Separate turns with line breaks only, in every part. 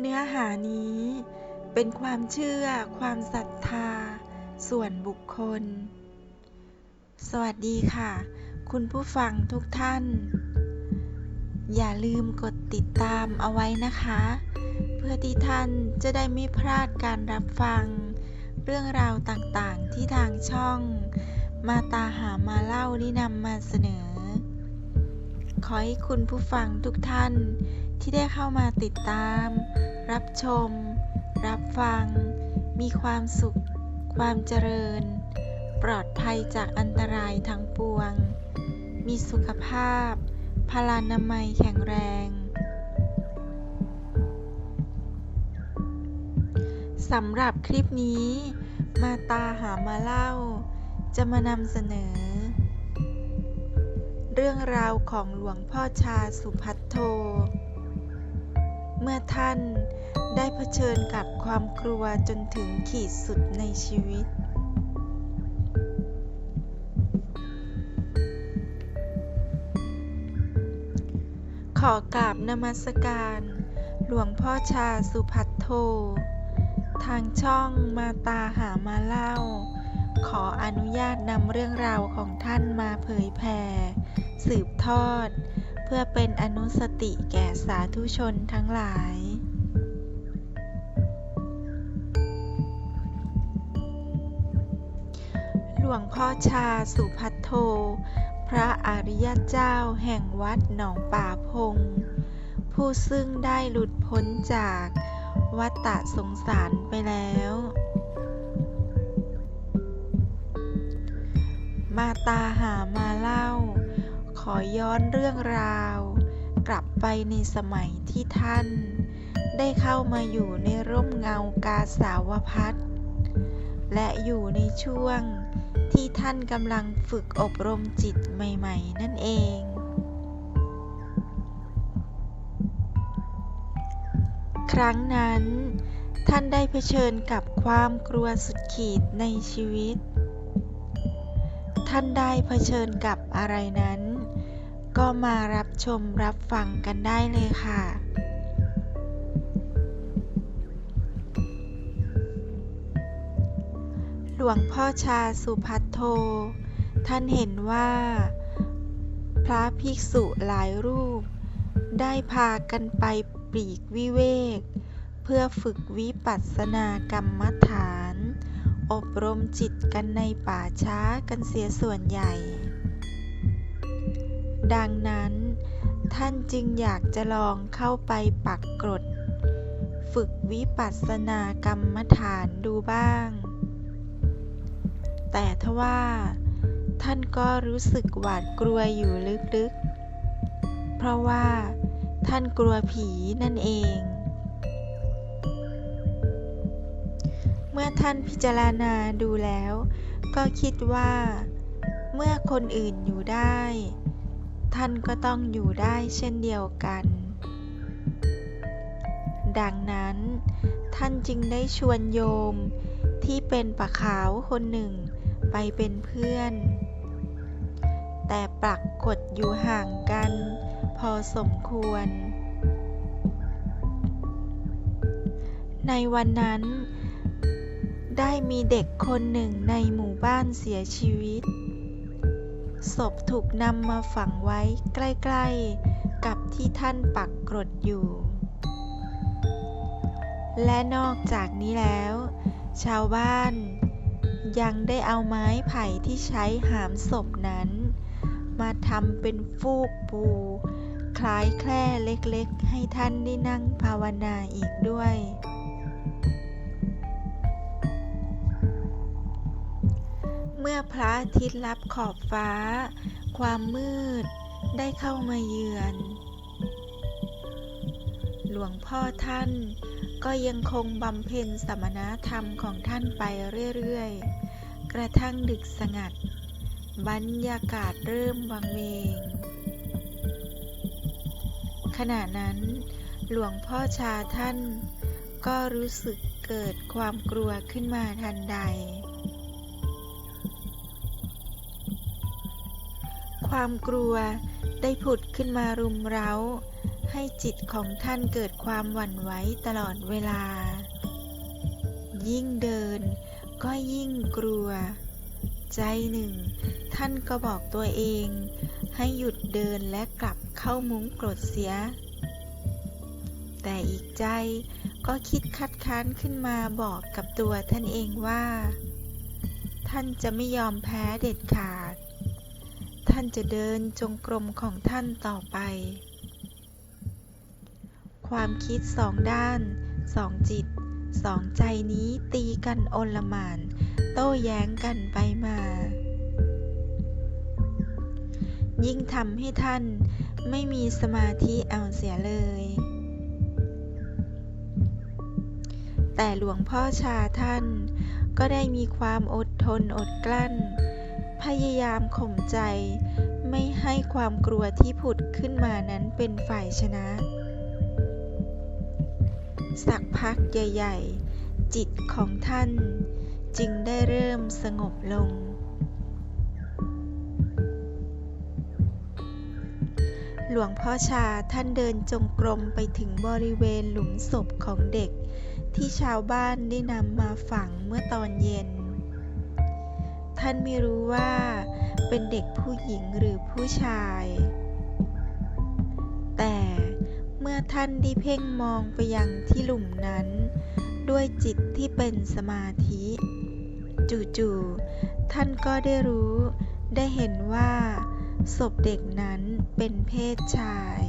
เนื้อหานี้เป็นความเชื่อความศรัทธา ส่วนบุคคล สวัสดีค่ะ คุณผู้ฟังทุกท่าน อย่าลืมกดติดตามเอาไว้นะคะ เพื่อที่ท่านจะได้ไม่พลาดการรับฟัง เรื่องราวต่างๆที่ทางช่อง มาตาหามาเล่าได้นำมาเสนอ ขอให้คุณผู้ฟังทุกท่าน ที่ได้เข้ามาติดตาม รับชม รับฟัง มีความสุข ความเจริญ ปลอดภัยจากอันตรายทั้งปวง มีสุขภาพ พลานามัยแข็งแรง สำหรับคลิปนี้ มาตาหามาเล่า จะมานำเสนอ เรื่องราวของหลวงพ่อชาสุพัทโท เมื่อท่านได้เผชิญกับความกลัวจนถึงขีดสุดในชีวิต ขอกราบนมัสการ หลวงพ่อชาสุพัทโท ทางช่องมาตาหามาเล่า ขออนุญาตนำเรื่องราวของท่านมาเผยแผ่สืบทอด พื่อเป็นอนุสติแก่สาธุชนทั้งหลาย หลวงพ่อชาสุพัทโท พระอริยเจ้าแห่งวัดหนองป่าพง ผู้ซึ่งได้หลุดพ้นจากวัฏฏะสงสารไปแล้ว มาตาหามาเล่า ขอย้อนเรื่องราว กลับไปในสมัยที่ท่าน ได้เข้ามาอยู่ในร่มเงากาสาวพัฒและอยู่ในช่วงที่ท่านกำลังฝึกอบรมจิตใหม่ ๆ นั่นเอง ครั้งนั้น ท่านได้เผชิญกับความกลัวสุดขีดในชีวิต ท่านได้เผชิญกับอะไรนั้น ก็มารับชมรับฟังกันได้เลยค่ะหลวงพ่อชาสุพัทโท ท่านเห็นว่า พระภิกษุหลายรูป ได้พากันไปปลีกวิเวก เพื่อฝึกวิปัสสนากรรมฐาน อบรมจิตกันในป่าช้ากันเสียส่วนใหญ่ ดังนั้น ท่านจึงอยากจะลองเข้าไปปักกรด ฝึกวิปัสสนากรรมฐานดูบ้าง แต่ทว่าท่านก็รู้สึกหวาดกลัวอยู่ลึกๆ เพราะว่าท่านกลัวผีนั่นเอง เมื่อท่านพิจารณาดูแล้ว ก็คิดว่า เมื่อคนอื่นอยู่ได้ ท่านก็ต้องอยู่ได้เช่นเดียวกัน ดังนั้น ท่านจึงได้ชวนโยมที่เป็นปะขาวคนหนึ่งไปเป็นเพื่อน แต่ปรากฏอยู่ห่างกัน พอสมควร ในวันนั้น ได้มีเด็กคนหนึ่งในหมู่บ้านเสียชีวิต ศพถูกนำมาฝังไว้ใกล้ๆ กับที่ท่านปักกรดอยู่ และนอกจากนี้แล้ว ชาวบ้าน ยังได้เอาไม้ไผ่ที่ใช้หามศพนั้น มาทำเป็นฟูกปู คล้ายแคร่เล็กๆ ให้ท่านได้นั่งภาวนาอีกด้วย มื่อพระอาทิตย์ลับขอบฟ้า ความมืดได้เข้ามาเยือน หลวงพ่อท่านก็ยังคงบำเพ็ญสมณธรรมของท่านไปเรื่อยๆ กระทั่งดึกสงัด บรรยากาศเริ่มวังเวง ขณะนั้นหลวงพ่อชาท่านก็รู้สึกเกิดความกลัวขึ้นมาทันใด ความกลัวได้ผุดขึ้นมารุมเร้า ให้จิตของท่านเกิดความหวั่นไหวตลอดเวลา ยิ่งเดินก็ยิ่งกลัว ใจหนึ่ง ท่านก็บอกตัวเอง ให้หยุดเดินและกลับเข้ามุ้งกรดเสีย แต่อีกใจก็คิดคัดค้านขึ้นมาบอกกับตัวท่านเองว่า ท่านจะไม่ยอมแพ้เด็ดขาด ท่านจะเดินจงกรมของท่านต่อไป ความคิดสองด้าน สองจิต สองใจนี้ตีกันโอลมาน โต้แย้งกันไปมา ยิ่งทำให้ท่านไม่มีสมาธิเอาเสียเลย แต่หลวงพ่อชาท่านก็ได้มีความอดทนอดกลั้น พยายามข่มใจ ไม่ให้ความกลัวที่ผุดขึ้นมานั้นเป็นฝ่ายชนะ สักพักใหญ่ๆ จิตของท่าน จึงได้เริ่มสงบลง หลวงพ่อชาท่านเดินจงกรมไปถึงบริเวณหลุมศพของเด็ก ที่ชาวบ้านได้นำมาฝังเมื่อตอนเย็น ท่านไม่รู้ว่า เป็นเด็กผู้หญิงหรือผู้ชาย แต่เมื่อท่านได้เพ่งมองไปยังที่หลุมนั้น ด้วยจิตที่เป็นสมาธิ จู่ๆท่านก็ได้รู้ได้เห็นว่าศพเด็กนั้นเป็นเพศชาย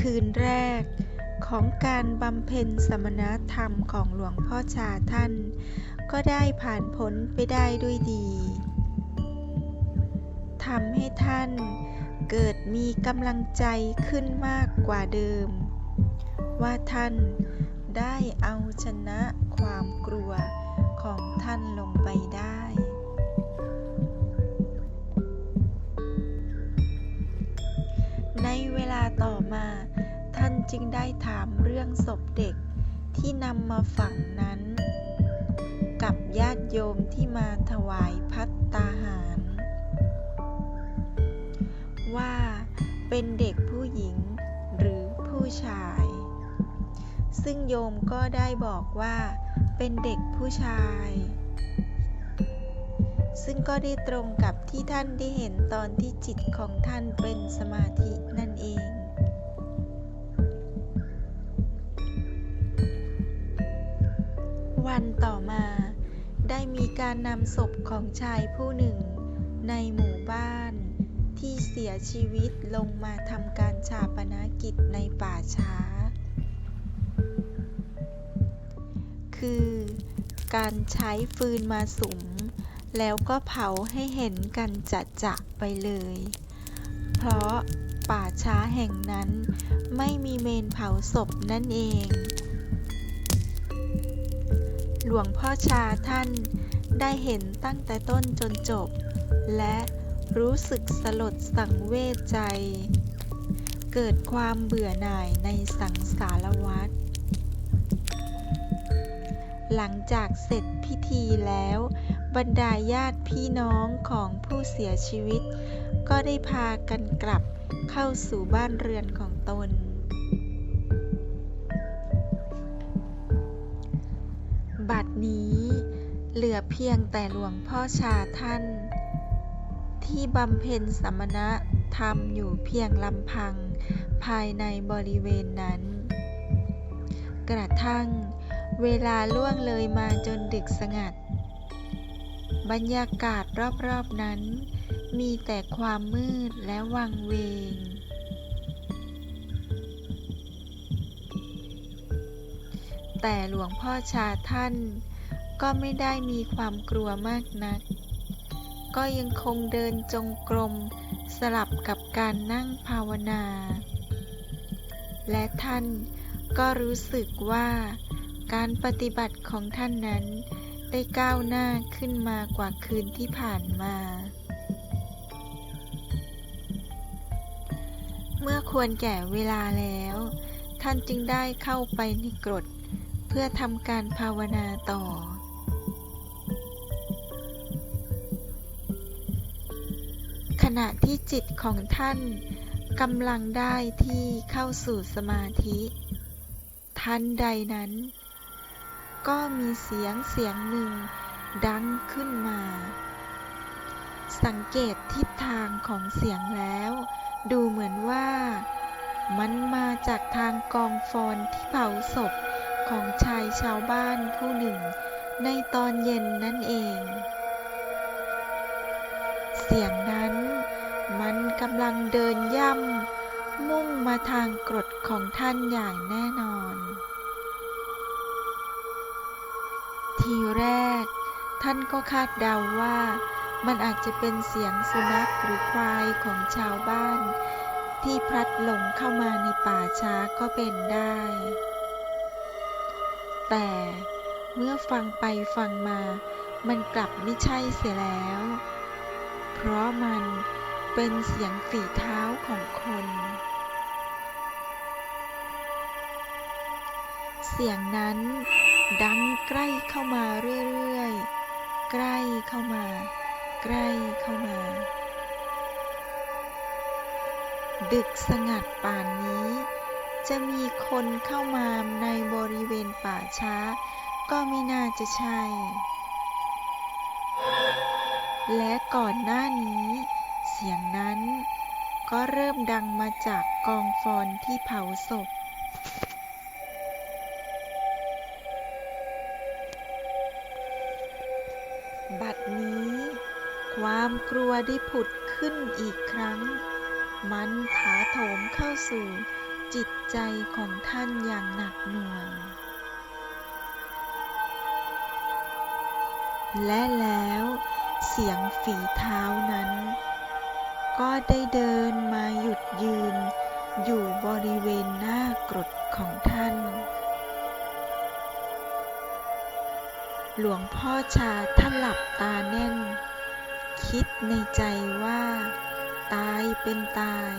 คืนแรก ของการบำเพ็ญสมณธรรมของหลวงพ่อชาท่าน ก็ได้ผ่านพ้นไปได้ด้วยดีทำให้ท่านเกิดมีกำลังใจขึ้นมากกว่าเดิม ว่าท่านได้เอาชนะความกลัวของท่านลงไปได้ ในเวลาต่อมา จึงได้ถามเรื่องศพเด็กที่นำมาฝังนั้น กับญาติโยมที่มาถวายพัตตาหาร ว่าเป็นเด็กผู้หญิงหรือผู้ชาย ซึ่งโยมก็ได้บอกว่าเป็นเด็กผู้ชาย ซึ่งก็ได้ตรงกับที่ท่านได้เห็นตอนที่จิตของท่านเป็นสมาธินั่นเอง วันต่อมา ได้มีการนำศพของชายผู้หนึ่ง ในหมู่บ้าน ที่เสียชีวิตลงมาทำการชาปนกิจในป่าช้า คือการใช้ฟืนมาสุม แล้วก็เผาให้เห็นกันจะจะไปเลย เพราะป่าช้าแห่งนั้นไม่มีเมนเผาศพนั่นเอง หลวงพ่อชาท่านได้เห็นตั้งแต่ต้นจนจบ และรู้สึกสลดสังเวชใจ เกิดความเบื่อหน่ายในสังสารวัฏหลังจากเสร็จพิธีแล้ว บรรดาญาติพี่น้องของผู้เสียชีวิต ก็ได้พากันกลับเข้าสู่บ้านเรือนของตน บัดนี้ เหลือเพียงแต่หลวงพ่อชาท่าน ที่บำเพ็ญสมณธรรมอยู่เพียงลำพังภายในบริเวณนั้น กระทั่งเวลาล่วงเลยมาจนดึกสงัด บรรยากาศรอบๆนั้น มีแต่ความมืดและวังเวง แต่หลวงพ่อชาท่านก็ไม่ได้มีความกลัวมากนัก ก็ยังคงเดินจงกรมสลับกับการนั่งภาวนา และท่านก็รู้สึกว่าการปฏิบัติของท่านนั้นได้ก้าวหน้าขึ้นมากว่าคืนที่ผ่านมา เมื่อควรแก่เวลาแล้ว ท่านจึงได้เข้าไปในกรด พื่อทำการภาวนาต่อ ขณะที่จิตของท่านกำลังได้ที่เข้าสู่สมาธิ ทันใดนั้น ก็มีเสียงเสียงหนึ่งดังขึ้นมา สังเกตทิศทางของเสียงแล้ว ดูเหมือนว่า มันมาจากทางกองฟอนที่เผาศพ ของชายชาวบ้านผู้หนึ่ง ในตอนเย็นนั่นเอง เสียงนั้นมันกำลังเดินย่ำ มุ่งมาทางกรดของท่านอย่างแน่นอน ทีแรก ท่านก็คาดเดาว่ามันอาจจะเป็นเสียงสุนัขหรือควายของชาวบ้าน ที่พลัดหลงเข้ามาในป่าช้าก็เป็นได้ แต่เมื่อฟังไปฟังมา มันกลับไม่ใช่เสียแล้ว เพราะมันเป็นเสียงฝีเท้าของคน เสียงนั้นดังใกล้เข้ามาเรื่อยๆ ใกล้เข้ามา ใกล้เข้ามา ดึกสงัดป่านนี้ จะมีคนเข้ามาในบริเวณป่าช้า ก็ไม่น่าจะใช่ และก่อนหน้านี้ เสียงนั้นก็เริ่มดังมาจากกองฟอนที่เผาศพ บัดนี้ ความกลัวได้ผุดขึ้นอีกครั้ง มันถาโถมเข้าสู่ ใจของท่านอย่างหนักหน่วง และแล้วเสียงฝีเท้านั้น ก็ได้เดินมาหยุดยืน อยู่บริเวณหน้ากรดของท่าน หลวงพ่อชาท่านหลับตาแน่น คิดในใจว่า ตายเป็นตาย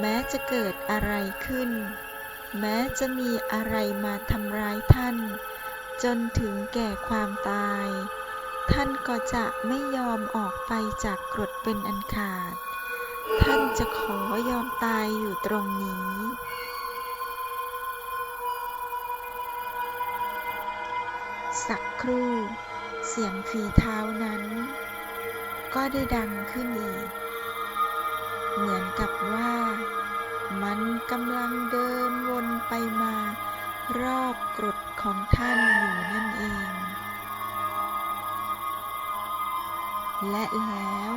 แม้จะเกิดอะไรขึ้น แม้จะมีอะไรมาทำร้ายท่าน จนถึงแก่ความตาย ท่านก็จะไม่ยอมออกไปจากกรดเป็นอันขาด ท่านจะขอยอมตายอยู่ตรงนี้สักครู่ เสียงฝีเท้านั้น ก็ได้ดังขึ้นอีก เหมือนกับว่า มันกำลังเดินวนไปมา รอบกรดของท่านอยู่นั่นเอง และแล้ว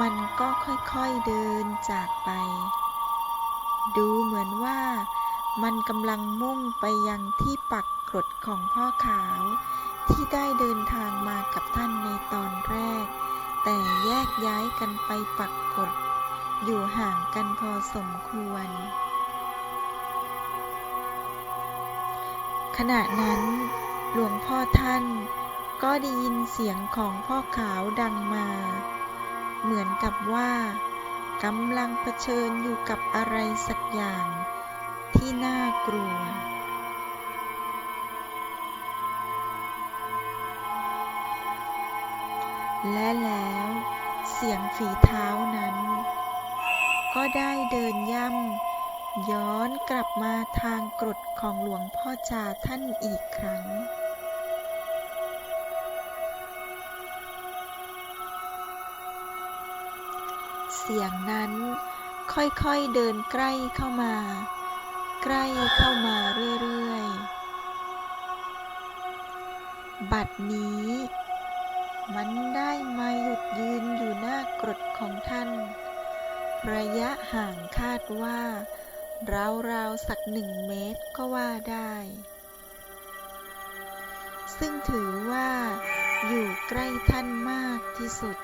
มันก็ค่อยๆเดินจากไป ดูเหมือนว่ามันกำลังมุ่งไปยังที่ปักกรดของพ่อขาวที่ได้เดินทางมากับท่านในตอนแรก แต่แยกย้ายกันไปปักกรด อยู่ห่างกันพอสมควร ขณะนั้น หลวงพ่อท่านก็ได้ยินเสียงของพ่อขาวดังมา เหมือนกับว่ากำลังเผชิญอยู่กับอะไรสักอย่างที่น่ากลัว และแล้วเสียงฝีเท้านั้น ก็ได้เดินย่ำย้อนกลับมาทางกรดของหลวงพ่อจาท่านอีกครั้งเสียงนั้นค่อยๆเดินใกล้เข้ามา ใกล้เข้ามาเรื่อยๆ บัดนี้ มันได้มาหยุดยืนอยู่หน้ากรดของท่าน ระยะห่างคาดว่า ราวๆสักหนึ่งเมตรก็ว่าได้ ซึ่งถือว่าอยู่ใกล้ท่านมากที่สุด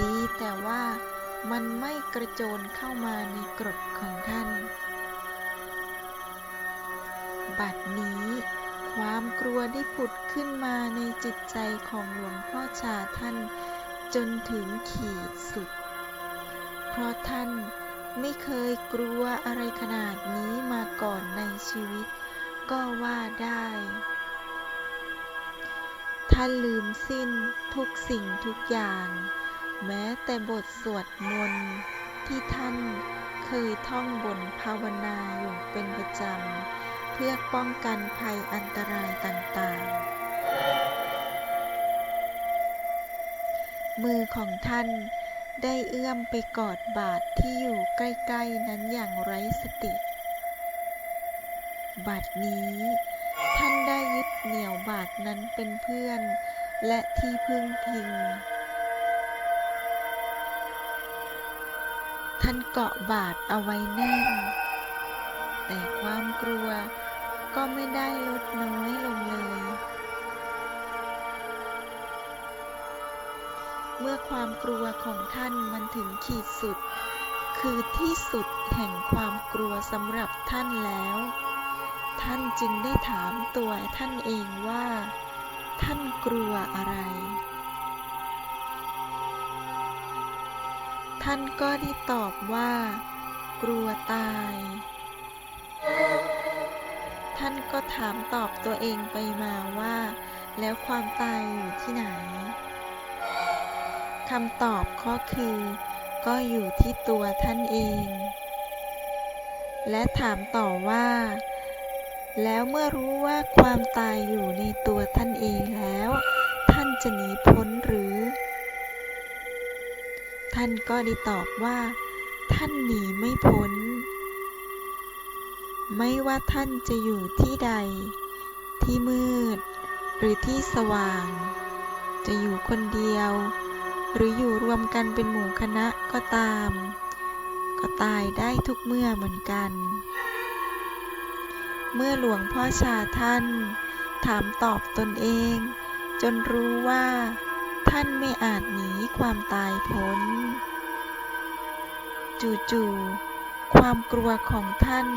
ดีแต่ว่ามันไม่กระโจนเข้ามาในกรดของท่าน บัดนี้ ความกลัวได้ผุดขึ้นมาในจิตใจของหลวงพ่อชาท่าน จนถึงขีดสุด เพราะท่านไม่เคยกลัวอะไรขนาดนี้มาก่อนในชีวิต ก็ว่าได้ ท่านลืมสิ้นทุกสิ่งทุกอย่าง แม้แต่บทสวดมนต์ที่ท่านเคยท่องบนภาวนาอยู่เป็นประจำ เพื่อป้องกันภัยอันตรายต่างๆ มือของท่าน ได้เอื้อมไปกอดบาทที่อยู่ใกล้ๆนั้นอย่างไร้สติ บัดนี้ ท่านได้ยึดเหนี่ยวบาทนั้นเป็นเพื่อน และที่พึ่งพิง ท่านเกาะบาทเอาไว้แน่น แต่ความกลัวก็ไม่ได้ลดน้อยลงเลย เมื่อความกลัวของท่านมันถึงขีดสุด คือที่สุดแห่งความกลัวสำหรับท่านแล้ว ท่านจึงได้ถามตัวท่านเองว่า ท่านกลัวอะไร ท่านก็ได้ตอบว่า กลัวตาย ท่านก็ถามตอบตัวเองไปมาว่า แล้วความตายอยู่ที่ไหน คำตอบก็คือ ก็อยู่ที่ตัวท่านเอง และถามต่อว่า แล้วเมื่อรู้ว่าความตายอยู่ในตัวท่านเองแล้ว ท่านจะหนีพ้นหรือ ท่านก็ได้ตอบว่า ท่านหนีไม่พ้น ไม่ว่าท่านจะอยู่ที่ใด ที่มืด หรือที่สว่าง จะอยู่คนเดียว หรืออยู่รวมกันเป็นหมู่คณะก็ตาม ก็ตายได้ทุกเมื่อเหมือนกัน เมื่อหลวงพ่อชาท่าน ถามตอบตนเอง จนรู้ว่า ท่านไม่อาจหนีความตายพ้น จู่ๆความกลัวของท่าน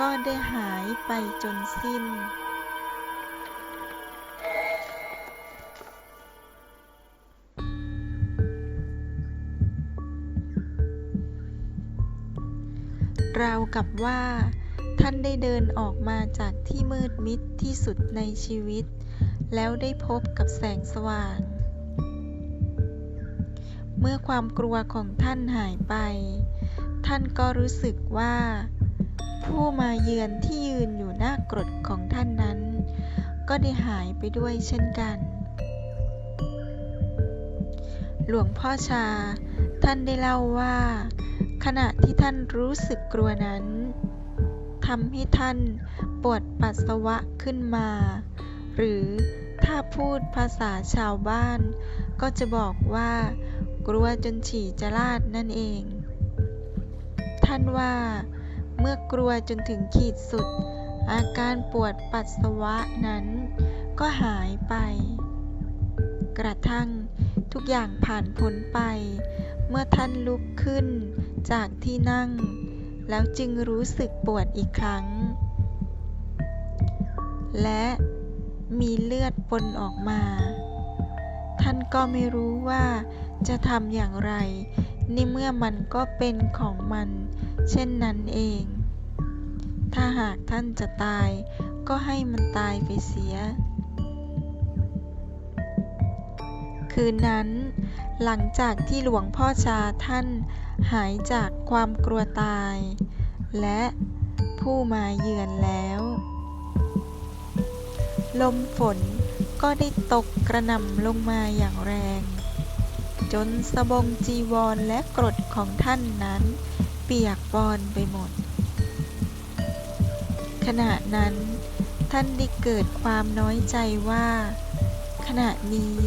ก็ได้หายไปจนสิ้น ราวกับว่า ท่านได้เดินออกมาจากที่มืดมิดที่สุดในชีวิต แล้วได้พบกับแสงสว่าง เมื่อความกลัวของท่านหายไป ท่านก็รู้สึกว่า ผู้มาเยือนที่ยืนอยู่หน้ากรดของท่านนั้น ก็ได้หายไปด้วยเช่นกัน หลวงพ่อชา ท่านได้เล่าว่า ขณะที่ท่านรู้สึกกลัวนั้นทำให้ท่านปวดปัสสาวะขึ้นมา หรือถ้าพูดภาษาชาวบ้าน ก็จะบอกว่า กลัวจนฉี่จะลาดนั่นเอง ท่านว่า เมื่อกลัวจนถึงขีดสุด อาการปวดปัสสาวะนั้น ก็หายไป กระทั่งทุกอย่างผ่านพ้นไป เมื่อท่านลุกขึ้น จากที่นั่ง แล้วจึงรู้สึกปวดอีกครั้ง และมีเลือดปนออกมา ท่านก็ไม่รู้ว่าจะทำอย่างไรในเมื่อมันก็เป็นของมัน เช่นนั้นเอง ถ้าหากท่านจะตายก็ให้มันตายไปเสีย คืนนั้น หลังจากที่หลวงพ่อชาท่านหายจากความกลัวตาย และผู้มาเยือนแล้ว ลมฝนก็ได้ตกกระหน่ำลงมาอย่างแรง จนสบงจีวรและกรดของท่านนั้น เปียกปอนไปหมด ขณะนั้นท่านได้เกิดความน้อยใจว่า ขณะนี้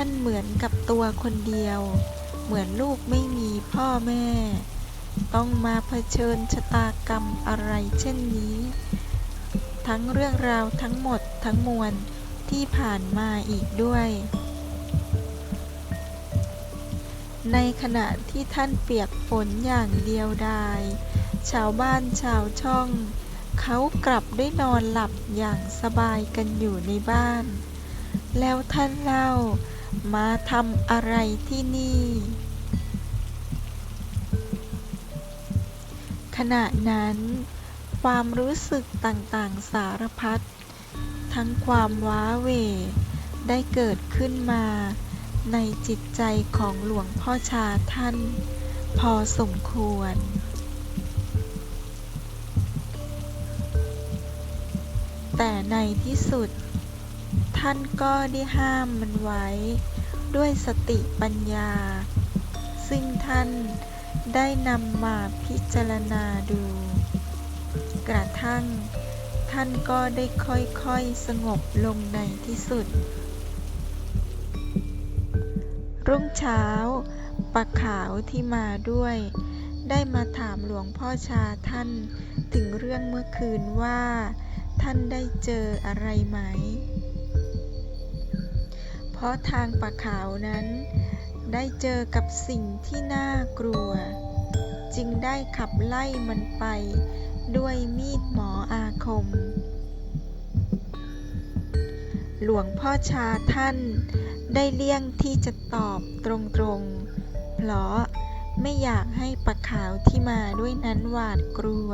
ท่านเหมือนกับตัวคนเดียว เหมือนลูกไม่มีพ่อแม่ ต้องมาเผชิญชะตากรรมอะไรเช่นนี้ ทั้งเรื่องราวทั้งหมดทั้งมวลที่ผ่านมาอีกด้วย ในขณะที่ท่านเปียกฝนอย่างเดียวดาย ชาวบ้านชาวช่อง เขากลับได้นอนหลับอย่างสบายกันอยู่ในบ้านแล้วท่านเล่า มาทำอะไรที่นี่ ขณะนั้น ความรู้สึกต่างๆสารพัด ทั้งความว้าเหวได้เกิดขึ้นมาในจิตใจของหลวงพ่อชาท่าน พอสมควร แต่ในที่สุด ท่านก็ได้ห้ามมันไว้ ด้วยสติปัญญา ซึ่งท่านได้นำมาพิจารณาดู กระทั่งท่านก็ได้ค่อยๆสงบลงในที่สุด รุ่งเช้าปะขาวที่มาด้วย ได้มาถามหลวงพ่อชาท่านถึงเรื่องเมื่อคืนว่า ท่านได้เจออะไรไหม เพราะทางปะขาวนั้น ได้เจอกับสิ่งที่น่ากลัว จึงได้ขับไล่มันไปด้วยมีดหมออาคม หลวงพ่อชาท่านได้เลี่ยงที่จะตอบตรงๆ เพราะไม่อยากให้ปะขาวที่มาด้วยนั้นหวาดกลัว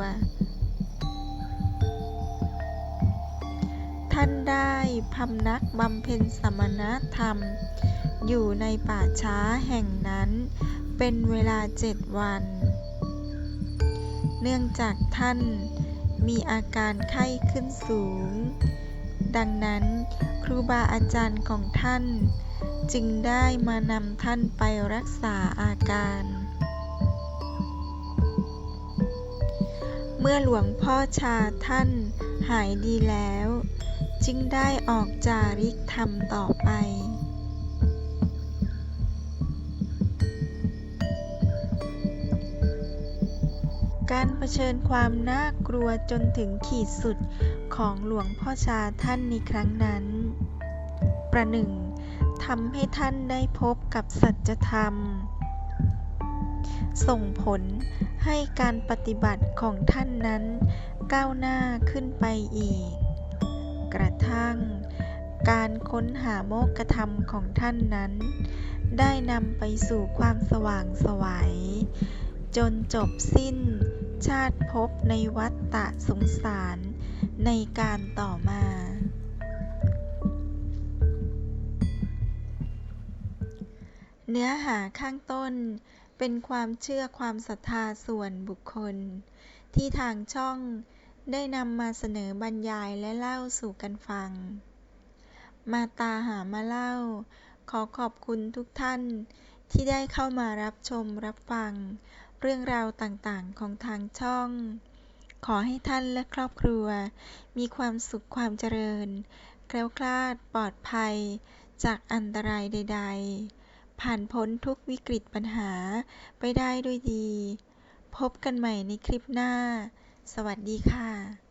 ท่านได้พำนักบำเพ็ญสมณธรรม อยู่ในป่าช้าแห่งนั้น เป็นเวลาเจ็ดวัน เนื่องจากท่านมีอาการไข้ขึ้นสูง ดังนั้นครูบาอาจารย์ของท่าน จึงได้มานำท่านไปรักษาอาการ เมื่อหลวงพ่อชาท่านหายดีแล้ว จึงได้ออกจาริกธรรมต่อไป การเผชิญความน่ากลัวจนถึงขีดสุดของหลวงพ่อชาท่านในครั้งนั้น ประหนึ่งทำให้ท่านได้พบกับสัจธรรม ส่งผลให้การปฏิบัติของท่านนั้นก้าวหน้าขึ้นไปอีก กระทั่ง การค้นหาโมกธรรมของท่านนั้น ได้นำไปสู่ความสว่างไสวัย จนจบสิ้นชาติภพในวัฏฏะสงสารในการต่อมา เนื้อหาข้างต้นเป็นความเชื่อความศรัทธาส่วนบุคคล ที่ทางช่อง ได้นำมาเสนอบรรยายและเล่าสู่กันฟัง มาตาหามาเล่า ขอขอบคุณทุกท่านที่ได้เข้ามารับชมรับฟัง เรื่องราวต่างๆของทางช่อง ขอให้ท่านและครอบครัว มีความสุขความเจริญ แคล้วคลาดปลอดภัย จากอันตรายใด ๆ ผ่านพ้นทุกวิกฤตปัญหาไปได้ด้วยดี พบกันใหม่ในคลิปหน้า สวัสดีค่ะ